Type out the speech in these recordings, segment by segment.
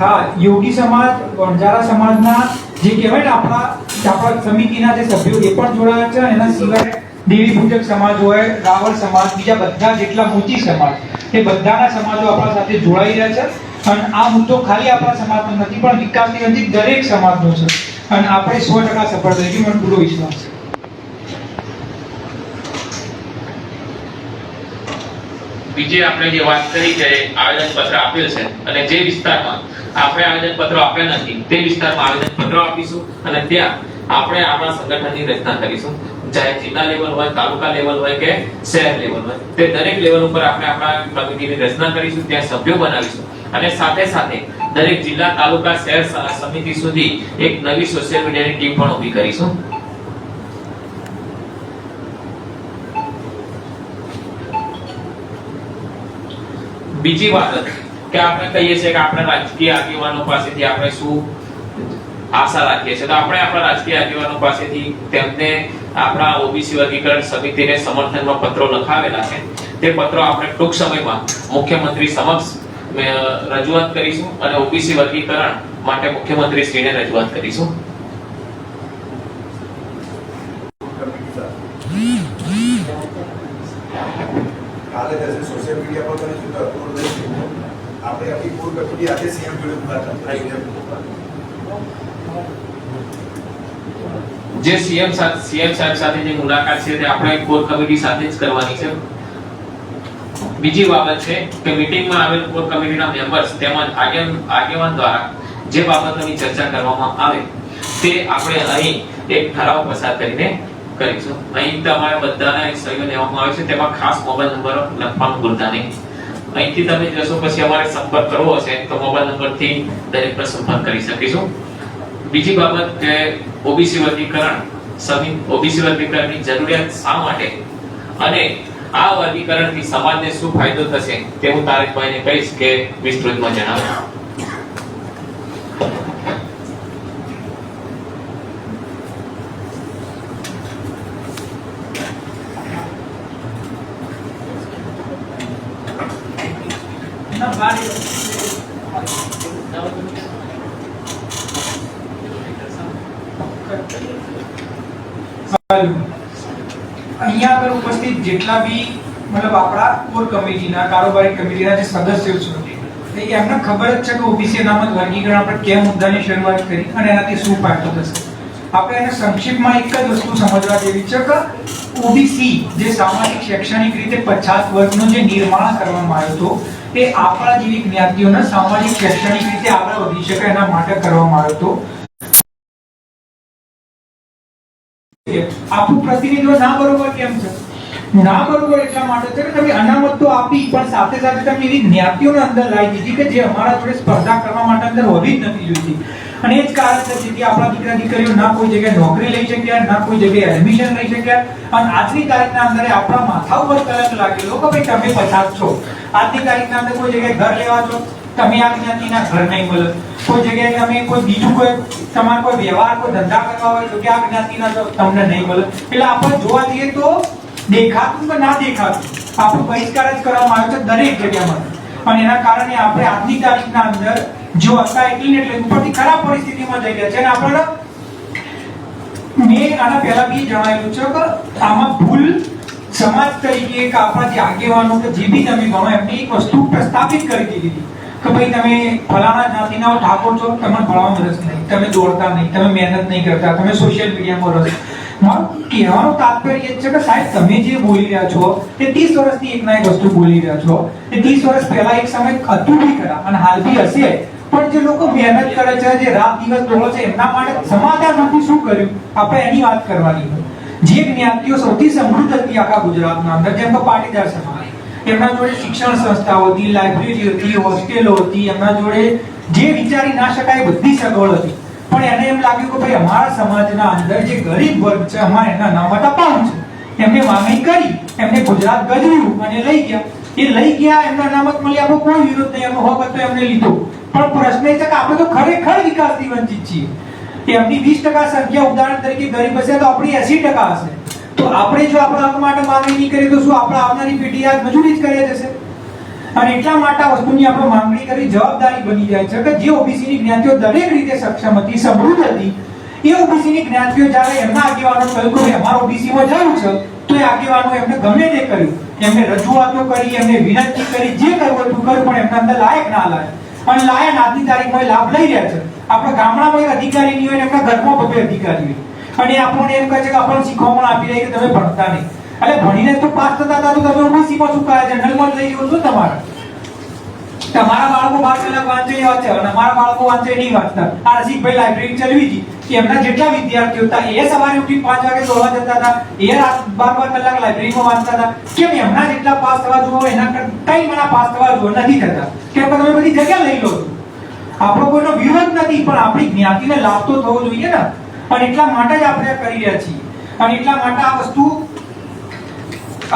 હા, યોગી સમાજ વણજારા સમાજના જે કહેવાય ને આપણા આપણા સમિતિના જે સભ્યો એ પણ જોડાયા છે એના સિવાય દેવી પૂજક સમાજ હોય રાવળ સમાજ, બીજા બધા જેટલા મોચી સમાજ, એ બધાના સમાજો આપણા સાથે જોડાઈ રહ્યા છે. અને આ મુદ્દો ખાલી આપણા સમાજનો નથી, પણ વિકાસની નજીક દરેક સમાજનો છે. અને આપણે સો ટકા સફળ થઈશું મને પૂરો વિશ્વાસ છે. બીજે આપણે જે વાત કરી કે આવેદન પત્ર આપેલ છે અને જે વિસ્તારમાં આપણે આવેદન પત્ર આપ્યા નથી, તે વિસ્તારમાં આવેદન પત્ર આપીશું અને ત્યાં આપણે આપણા સંગઠનની રચના કરીશું. ચાહે જિલ્લા લેવલ હોય, તાલુકા લેવલ હોય કે શહેર લેવલ હોય. તે દરેક લેવલ ઉપર આપણે આપણા કમિટીની રચના કરીશું, ત્યાં સભ્યો બનાવીશું. અને સાથે સાથે દરેક જિલ્લા, તાલુકા, શહેર સમિતિ સુધી એક નવી સોશિયલ મીડિયાની ટીમ પણ ઊભી કરીશું. બીજી વાત કે આપણે કહીએ છીએ કે આપણે રાજકીય આગેવાનો પાસેથી આપણે શું આશા રાખીએ છીએ. તો આપણે આપણા રાજકીય આગેવાનો પાસેથી તેમને આપણા ઓબીસી વર્ગીકરણ સમિતિને સમર્થનમાં પત્રો લખાવેલા છે. તે પત્રો આપણે ટૂંક સમયમાં મુખ્યમંત્રી સમક્ષ રજૂઆત કરીશું અને ઓબીસી વર્ગીકરણ માટે મુખ્યમંત્રી શ્રીને રજૂઆત કરીશું કાલે થશે સોશિયલ મીડિયા પર તમે જોતા અપલોડ રહેશે આપણે આપણી કોર કમિટી આજે સીએમ જોડે મુલાકાત કરી જે સીએમ સાથે સીએમ સાહેબ સાથે જે મુલાકાત છે તે આપણે કોર કમિટી સાથે જ કરવાની છે. બીજી બાબત છે કે મીટિંગમાં આવેલ કોર કમિટીના મેમ્બર્સ તેમજ આગેવાન દ્વારા જે બાબતોની ચર્ચા કરવામાં આવે તે આપણે અહીં એક ઠરાવ પસાર કરીને કરીશું. અહીં તમારે બધાને સહયોગ લેવામાં આવે છે. તેમાં ખાસ મોબાઈલ નંબર લખવાનું ભૂલતા નહીં. અહીંથી તમે જશો પછી અમારે સંપર્ક કરવો હશે તો મોબાઈલ નંબરથી દરેક પર સંપર્ક કરી શકીશું. બીજી બાબત કે ઓબીસી વર્ગીકરણ સમિત ઓબીસી વર્ગીકરણની જરૂરિયાત શા માટે? અને આ વર્ગીકરણથી સમાજને શું ફાયદો થશે તે હું તારકભાઈને કહીશ કે વિસ્તૃતમાં જણાવો ના બાર અહીંયા પર ઉપસ્થિત જેટલા બી મતલબ આપણા કોર કમિટીના, કારોબારી કમિટીના જે સદસ્યો છે એમને ખબર જ છે કે ઓબીસી અનામત વર્ગીકરણ આપણે કેમ મુદ્દાની શરૂઆત કરી અને એનાથી શું ફાયદો થશે. આપણે એને સંક્ષિપ્તમાં એક જ વસ્તુ સમજવા જેવી છે કે ઓબીસી જે સામાજિક, શૈક્ષણિક રીતે પછાત વર્ગનો જે નિર્માણ કરવામાં આવ્યો હતો, એ આપણા જેવી જ્ઞાતિઓના સામાજિક, શૈક્ષણિક રીતે આગળ વધી શકે એના માટે કરવામાં આવ્યો હતો. આપણું પ્રતિનિધિત્વ ના બરોબર કેમ છે? ના બરોબર એટલા માટે છે કે તમે અનામત તો આપી, પણ સાથે સાથે તમે એવી જ્ઞાતિઓને અંદર લાવી દીધી કે જે અમારા જોડે સ્પર્ધા કરવા માટે અંદર હોવી જ નથી જોઈતી. અને એ જ કારણ છે કે આપણા દીકરા દીકરીઓ ના કોઈ જગ્યાએ નોકરી લઈ શક્યા, ના કોઈ જગ્યાએ એડમિશન લઈ શક્યા. અને આજની તારીખના અંદર આપણા માથા ઉપર કલંક લાગેલો કે ભાઈ તમે પછાત છો. આજની તારીખના અંદર કોઈ જગ્યાએ ઘર લેવા છો? તમે આ જ્ઞાતિના ઘર નહીં બોલો કોઈ જગ્યાએ તમે કોઈ બીજું કોઈ તમારે કોઈ વ્યવહાર, કોઈ ધંધા કરવા હોય તો કે આ જ્ઞાતિના તો તમને નહીં બોલો એટલે આપણે જોવા જઈએ તો દેખાતું કે ના દેખાતું? આપણું બહિષ્કાર જ કરવામાં આવ્યો છે દરેક જગ્યામાં. અને એના કારણે આપણે આજની તારીખના અંદર જો હતા એટલી એટલે ઉપરથી ખરાબ પરિસ્થિતિમાં જઈ ગયા છે. અને આપણે મેં આના પહેલા બી જણાવેલું છે કે આમાં ભૂલ સમાજ તરીકે કે આપણા જે આગેવાનો કે જે બી તમે ગણો, એમની એક વસ્તુ પ્રસ્થાપિત કરી દીધી કે ભાઈ તમે ફલાણા જ્ઞાતિના ઠાકોર છો, તમને ભણવામાં રસ નહીં. તમે દોડતા નહીં, તમે મહેનત નહીં કરતા, તમે સોશિયલ મીડિયામાં રસ. મારું કહેવાનું તાત્પર્ય એ છે કે સાહેબ, તમે જે બોલી રહ્યા છો તે 30 વર્ષથી એક ના એક વસ્તુ બોલી રહ્યા છો. એ 30 વર્ષ પહેલા એક સમય હતું બી ખરા અને હાલ બી હશે. પણ જે લોકો મહેનત કરે છે, જે રાત દિવસ દોડો છે, એમના માટે સમાધાનમાંથી શું કર્યું? આપણે એની વાત કરવાની જે જ્ઞાતિઓ સૌથી સમૃદ્ધ હતી આખા ગુજરાતના અંદર, જેમ કે પાટીદાર સમાજ. એમના જોડે શિક્ષણ સંસ્થાઓ હતી લાઇબ્રેરી હતી હોસ્ટેલો હતી, એમના જોડે જે વિચારી ના શકાય બધી સગવડ હતી. પણ એને એમ લાગ્યું કે ભાઈ અમારા સમાજના અંદર જે ગરીબ વર્ગ છે, અમારે એના નામ અપાવું છે. એમને માંગણી કરી, એમને ગુજરાત ગજવ્યું અને લઈ ગયા. એ લઈ ગયા, એમના અનામત મળી આપણો કોઈ વિરોધ નહીં, એમનો હક હતો, એમને લીધો. પણ પ્રશ્ન એ છે કે આપણે તો ખરેખર વિકાસથી વંચિત છીએ. એમની વીસ ટકા સંખ્યા ઉદાહરણ તરીકે ગરીબ હશે તો આપણી એસી ટકા હશે. તો આપણે જો આપણા હક માટે માંગણી નહીં કરીએ તો શું આપણે આવનારી પેઢી આ મજૂરી જ કરે જશે? અને એટલા માટે વસ્તુની આપણે માંગણી કરી, જવાબદારી બની જાય છે કે જે ઓબીસીની જ્ઞાતિઓ દરેક રીતે સક્ષમ હતી, સમૃદ્ધ હતી, એ ઓબીસીની જ્ઞાતિઓ જ્યારે એમના આગેવાનો કહ્યું કે અમારો ઓબીસીમાં જવું છે, તો એ આગેવાનો એમને ગમે તે કર્યું. એમને રજૂઆતો કરી, એમને વિનંતી કરી, જે કરવું હતું કર્યું પણ એમના અંદર લાયક ના લાયક અને લાયક આજની તારીખમાં લાભ લઈ રહ્યા છે. આપણા ગામડામાં એક અધિકારી નહીં હોય એમના ઘરમાં ભવ્ય અધિકારી હોય. અને આપણને એમ કહે છે કે આપણને શીખવામાં આપી રહ્યા કે તમે ભણતા નહીં. એટલે ભણીને તો પાસ થતા હતા તો તમે ઓબીસીમાં શું કયા જનરલમાં લઈ જવું છું તમારે? તમારા બાળકો બાર કલાક વાંચે એ વાંચે અને અમારા બાળકો વાંચે નહીં વાંચતા. આ રસિકભાઈ લાઇબ્રેરી ચલવી હતી. એમના જેટલા વિદ્યાર્થીઓ હતા, એ સવારે ઉઠી પાંચ વાગે દોડવા જતા હતા. એ રાત બાર બાર કલાક લાઇબ્રેરીમાં વાંચતા હતા. કેમ એમના જેટલા પાસ થવા જોઈએ એના કઈ મને પાસ થવા જોઈએ નથી થતા. કેમ તમે બધી જગ્યા લઈ લો છો. આપણો કોઈનો વિરોધ નથી, પણ આપણી જ્ઞાતિને લાભ તો થવો જોઈએ ને. અને એટલા માટે જ આપણે કરી રહ્યા છીએ. અને એટલા માટે આ વસ્તુ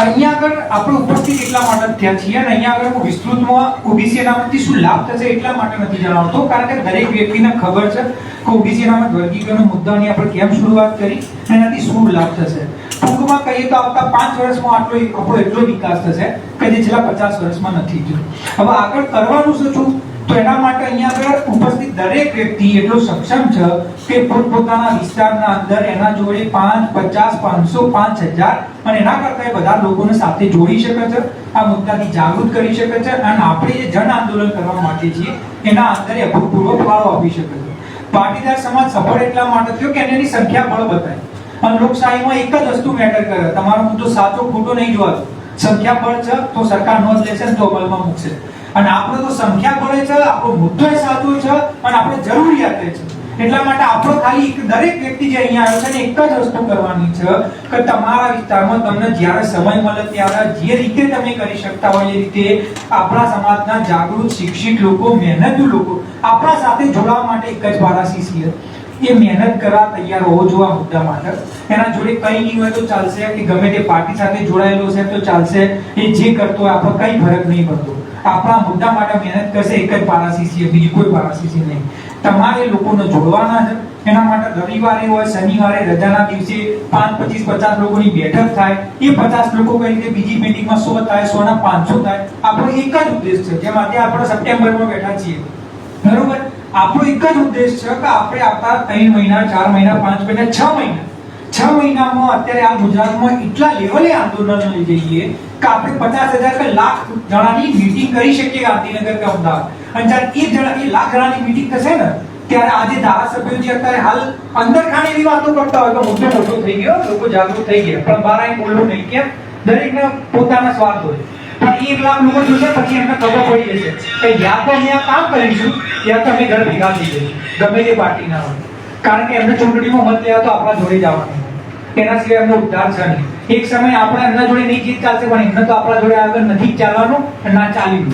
અહીંયા આગળ આપણે ઉપસ્થિત એટલા માટે થયા છીએ અને અહીંયા આગળ હું વિસ્તૃતમાં ઓબીસી અનામતથી શું લાભ થશે એટલા માટે નથી જણાવતો, કારણ કે દરેક વ્યક્તિને ખબર છે કે ઓબીસી અનામત વર્ગીકરણ મુદ્દાની આપણે કેમ શરૂઆત કરી અને એનાથી શું લાભ થશે. ટૂંકમાં કહીએ તો આવતા પાંચ વર્ષમાં આટલો આપણો એટલો વિકાસ થશે કે જે છેલ્લા પચાસ વર્ષમાં નથી થયો. હવે આગળ કરવાનું શું છું? તો એના માટે અહીંયા આગળ ઉપસ્થિત દરેક વ્યક્તિ એટલો સક્ષમ છે કે પોતપોતાના વિસ્તારના અંદર એના જોડે પાંચ, પચાસ, પાંચસો, પાંચ હજાર અને એના કરતા બધા લોકોને સાથે જોડી શકે છે, આ મુદ્દાથી જાગૃત કરી શકે છે અને આપણે જે જન આંદોલન કરવા માટે છીએ, એના અંદર અભૂતપૂર્વ ફાળો આપી શકે છે. પાટીદાર સમાજ સફળ એટલા માટે થયો કે એની સંખ્યા બળ બતાવી. અને લોકશાહીમાં એક જ વસ્તુ મેટર કરે. તમારો મુદ્દો સાચો ખોટો નહીં જોવા સંખ્યા બળ છે, તો સરકાર નોંધ લેશે તો અમલમાં મૂકશે. અને આપણો તો સંખ્યા બળે છે, આપણો મુદ્દો સાચો છે, પણ આપણે જરૂરિયાત છે. એટલા માટે આપણો ખાલી એક દરેક વ્યક્તિ જે અહીંયા આવ્યો છે ને, એક જ વસ્તુ કરવાની છે કે તમારા વિસ્તારમાં તમને જ્યારે સમય મળે ત્યારે જે રીતે તમે કરી શકતા હોય એ રીતે આપણા સમાજના જાગૃત, શિક્ષિત લોકો, મહેનતુ લોકો આપણા સાથે જોડાવા માટે એક જ પારાસી છીએ. એ મહેનત કરવા તૈયાર હોવો જોઈએ આ મુદ્દા માટે. એના જોડે કઈ નહીં હોય તો ચાલશે કે ગમે તે પાર્ટી સાથે જોડાયેલો છે તો ચાલશે. એ જે કરતો હોય, આપણે કઈ ફરક નહીં પડતો. આપણા મુદ્દા માટે મહેનત કરશે, એક જ પારાસીસી બીજી કોઈ પારાસીસી નહીં. તમારે લોકોને જોડવાના છે. એના માટે રવિવારે હોય, શનિવારે, રજાના દિવસે પાંચ, પચીસ, પચાસ લોકોની બેઠક થાય. એ પચાસ લોકો કઈ રીતે બીજી મિટિંગમાં સો થાય સો ના પાંચસો થાય? આપણો એક જ ઉદ્દેશ છે. જેમ આજે આપણે સપ્ટેમ્બરમાં બેઠા છીએ. બરોબર? આપણો એક જ ઉદ્દેશ છે કે આપણે આવતા ત્રણ મહિના, ચાર મહિના, પાંચ મહિના, છ મહિના છ મહિનામાં અત્યારે આ ગુજરાતમાં એટલા લેવલે આંદોલન લઈ જઈએ કે આપણે પચાસ હજાર કે લાખ જણાની મીટિંગ કરી શકીએ ગાંધીનગર કે અમદાવાદ. અને જ્યારે એક જણા એ લાખ જણાની મીટિંગ થશે ને, ત્યારે આજે ધારાસભ્યો જે અત્યારે હાલ અંદર ખાને એવી વાતો કરતા હોય કે મુદ્દો મોટો થઈ ગયો, લોકો જાગૃત થઈ ગયા. પણ બહાર અહીં બોલવું નહીં કેમ દરેકને પોતાના સ્વાર્થ હોય. પણ એક લાખ લોકો જોશે, પછી એમને ખબર પડી જશે કે યા તો અમે કામ કરીશું, યા તો અમે ઘર ભેગા થઈ જઈશું. ગમે તે પાર્ટીના હોય. કારણ કે એમને ચૂંટણીમાં મત લેવા તો આપણા જોડે જવાનું એના સિવાય એમનો ઉદ્ધાર છે એક સમય આપણે એમના જોડે નહીં જીત ચાલશે, પણ એમને તો આપણા જોડે આગળ નથી ચાલવાનું ના ચાલી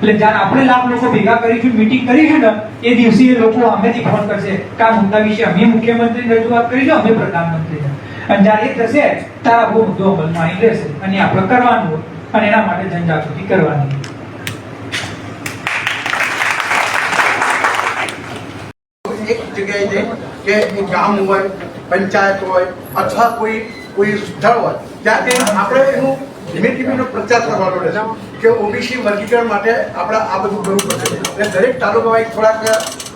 એટલે જ્યારે આપણે લાખ લોકો ભેગા કરીશું મીટિંગ કરીશું ને, એ દિવસે એ લોકો અમેથી ફોન કરશે કે આ મુદ્દા વિશે અમે મુખ્યમંત્રી રજૂઆત કરીશું, અમે પ્રધાનમંત્રી અને જ્યારે એ થશે ત્યારે બહુ મુદ્દો અમલમાં આવી રહેશે અને આપણે કરવાનું અને એના માટે જનજાગૃતિ કરવાની એક જગ્યાએ કે ગામ હોય પંચાયત હોય અથવા કોઈ કોઈ સ્થળ હોય ત્યાં જઈને આપણે એનું ધીમે ધીમે એનો પ્રચાર કરવાનો રહેશે. કે ઓબીસી વર્ગીકરણ માટે આપણે આ બધું કરવું પડશે. અને દરેક તાલુકાવાઈ થોડાક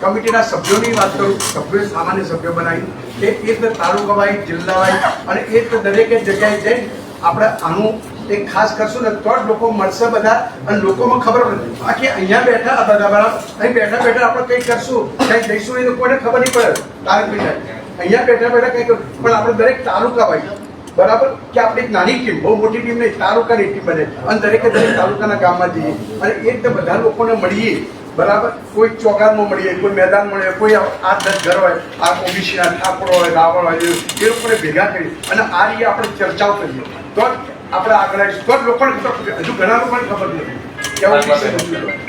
કમિટીના સભ્યોની વાત કરું સભ્યો સામાન્ય સભ્યો બનાવી એ રીતે તાલુકાવાઈ જિલ્લાવાઈ અને એ રીતે દરેકે જગ્યાએ જઈને આપણે આનું એક ખાસ કરશું ને તો જ લોકો મળશે બધા અને લોકોમાં ખબર પડે. બાકી અહીંયા બેઠા બધા બરાબર અહીં બેઠા બેઠા આપણે કંઈક કરશું કંઈક જઈશું એ લોકોને ખબર નહીં પડે. તારક ભાઈ અહીંયા બેઠા બેઠા કંઈક પણ આપણે દરેક તાલુકા હોય. બરાબર? કે આપણે એક નાની ટીમ, બહુ મોટી ટીમ નહીં, તાલુકાની ટીમ બને. અને દરેકે દરેક તાલુકાના ગામમાં જઈએ. અને એ રીતે બધા લોકોને મળીએ. બરાબર? કોઈ ચોગાનમાં મળીએ, કોઈ મેદાન મળે, કોઈ આ દસ ઘર હોય, આ ઓબીસીના ઠાકોર હોય, રાવણ હોય, એ લોકોને ભેગા કરી અને આ રીતે આપણે ચર્ચાઓ કરીએ. તો આપણે આગળ આવીશું તો લોકોને હજુ ઘણા લોકોને ખબર નથી.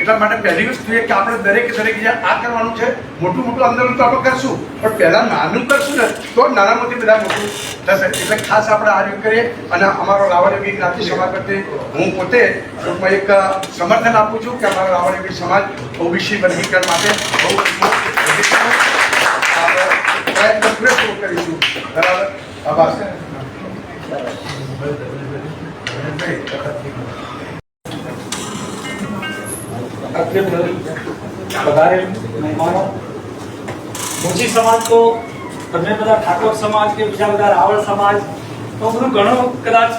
એટલા માટે પહેલી વસ્તુ એ કે આપણે દરેકે દરેક જે આ કરવાનું છે મોટું મોટું આંદોલન તો આપણે કરશું પણ પહેલા નાનું કરશું ને તો નાના નાનામાંથી બધા મોટું થશે. એટલે ખાસ આપણે આ રીતે કરીએ અને અમારો રાવણ જ્ઞાતિ સમાજ પ્રત્યે હું પોતે ટૂંકમાં એક સમર્થન આપું છું કે અમારો રાવણ સમાજ ઓબીસી વર્ગીકરણ માટે બહુ પ્રયત્ન પૂરેપૂરો કરીશું. બરાબર? આભાર. મોચી સમાજ તો તમે બધા ઠાકોર સમાજ કે બીજા બધા રાવળ સમાજ તો બધું ઘણું કદાચ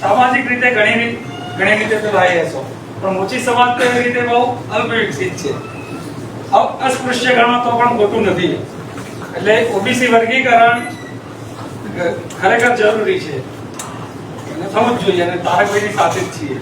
સામાજિક રીતે ઘણી ઘણી રીતે પેલા એ હશો. પણ મોચી સમાજ તો એવી રીતે બહુ અલ્પવિકસિત છે. અસ્પૃશ્ય ગણો તો પણ ખોટું નથી. એટલે ઓબીસી વર્ગીકરણ ખરેખર જરૂરી છે. અને થવું જોઈએ અને તારકભાઈની સાથે જ છીએ.